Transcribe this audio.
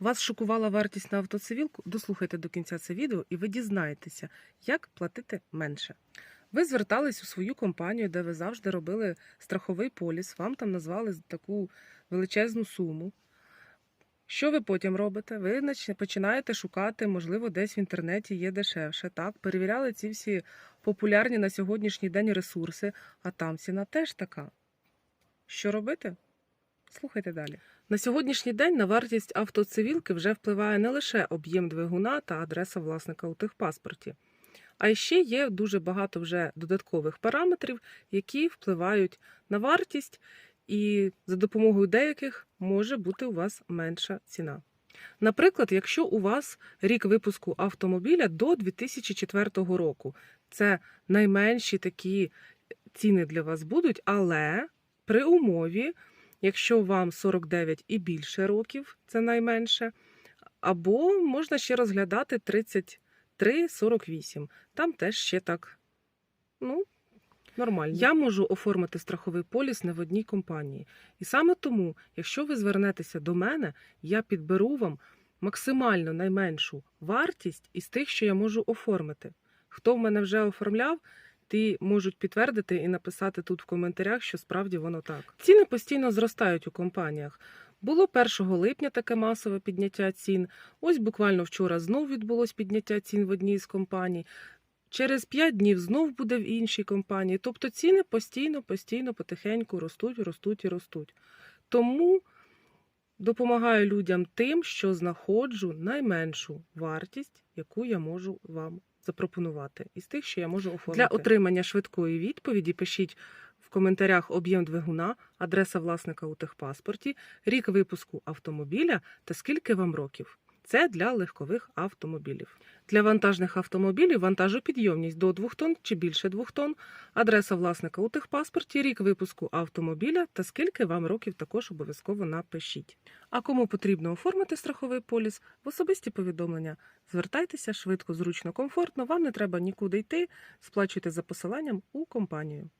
Вас шокувала вартість на автоцивілку? Дослухайте до кінця це відео і ви дізнаєтеся, як платити менше. Ви звертались у свою компанію, де ви завжди робили страховий поліс, вам там назвали таку величезну суму. Що ви потім робите? Ви починаєте шукати, можливо, десь в інтернеті є дешевше. Так, перевіряли ці всі популярні на сьогоднішній день ресурси, а там ціна теж така. Що робити? Слухайте далі. На сьогоднішній день на вартість автоцивілки вже впливає не лише об'єм двигуна та адреса власника у техпаспорті, а ще є дуже багато вже додаткових параметрів, які впливають на вартість, і за допомогою деяких може бути у вас менша ціна. Наприклад, якщо у вас рік випуску автомобіля до 2004 року, це найменші такі ціни для вас будуть, але при умові, якщо вам 49 і більше років, це найменше, або можна ще розглядати 33-48. Там теж ще так, ну, нормально. Я можу оформити страховий поліс не в одній компанії. І саме тому, якщо ви звернетеся до мене, я підберу вам максимально найменшу вартість із тих, що я можу оформити. Хто в мене вже оформляв, ті можуть підтвердити і написати тут в коментарях, що справді воно так. Ціни постійно зростають у компаніях. Було 1 липня таке масове підняття цін. Ось буквально вчора знов відбулось підняття цін в одній з компаній. Через 5 днів знов буде в іншій компанії. Тобто ціни постійно, постійно, потихеньку ростуть, ростуть і ростуть. Тому допомагаю людям тим, що знаходжу найменшу вартість, яку я можу вам запропонувати, із тих, що я можу оформити. Для отримання швидкої відповіді пишіть в коментарях об'єм двигуна, адреса власника у техпаспорті, рік випуску автомобіля та скільки вам років. Це для легкових автомобілів. Для вантажних автомобілів вантажопідйомність до 2 тонн чи більше 2 тонн, адреса власника у техпаспорті, рік випуску автомобіля та скільки вам років також обов'язково напишіть. А кому потрібно оформити страховий поліс, в особисті повідомлення звертайтеся швидко, зручно, комфортно. Вам не треба нікуди йти. Сплачуйте за посиланням у компанію.